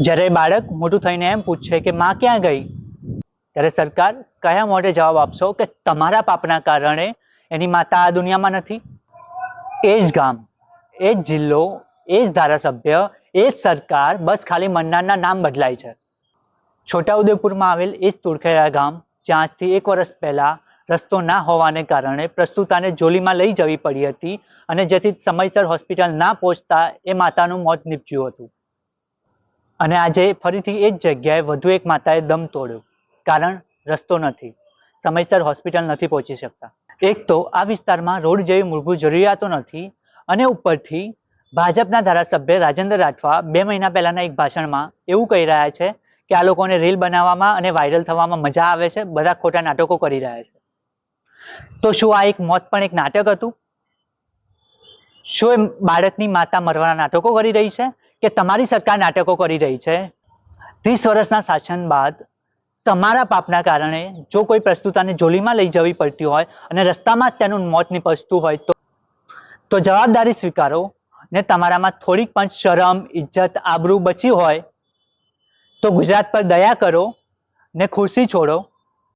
જ્યારે બાળક મોટું થઈને એમ પૂછશે કે માં ક્યાં ગઈ? ત્યારે સરકાર કયા મોઢે જવાબ આપશો કે તમારા પાપના કારણે એની માતા આ દુનિયામાં નથી? એ જ ગામ, એ જ જિલ્લો, એ જ ધારાસભ્ય, એ જ સરકાર બસ ખાલી મન્નારના નામ બદલાય છે. છોટાઉદેપુરમાં આવેલ એ જ તુળખેડા ગામ જ્યાં આજથી એક વર્ષ પહેલાં રસ્તો ના હોવાને કારણે પ્રસ્તુતાને જોલીમાં લઈ જવી પડી હતી અને જેથી સમયસર હોસ્પિટલ ના પહોંચતા એ માતાનું મોત નીપજ્યું હતું. અને આજે ફરીથી એ જ જગ્યાએ વધુ એક માતાએ દમ તોડ્યો. કારણ રસ્તો નથી. સમયસર હોસ્પિટલ નથી પહોંચી શકતા. એક તો આ વિસ્તારમાં રોડ જેવી મૂળભૂત જરૂરિયાતો નથી અને ઉપરથી ભાજપના ધારાસભ્ય રાજેન્દ્ર રાઠવા બે મહિના પહેલાના એક ભાષણમાં એવું કહી રહ્યા છે કે આ લોકોને રીલ બનાવવામાં અને વાયરલ થવામાં મજા આવે છે, બધા ખોટા નાટકો કરી રહ્યા છે. તો શું આ એક મોત પણ એક નાટક હતું? શું એ બાળકની માતા મરવાના નાટકો કરી રહી છે? કે તમારી સરકાર નાટકો કરી રહી છે? ત્રીસ વર્ષના શાસન બાદ તમારા પાપના કારણે જો કોઈ પ્રસ્તુતાને જોલીમાં લઈ જવી પડતી હોય અને રસ્તામાં જ તેનું મોત નીપજતું હોય તો તો જવાબદારી સ્વીકારો ને તમારામાં થોડીક પણ શરમ, ઇજ્જત, આબરૂ બચી હોય તો ગુજરાત પર દયા કરો ને ખુરશી છોડો.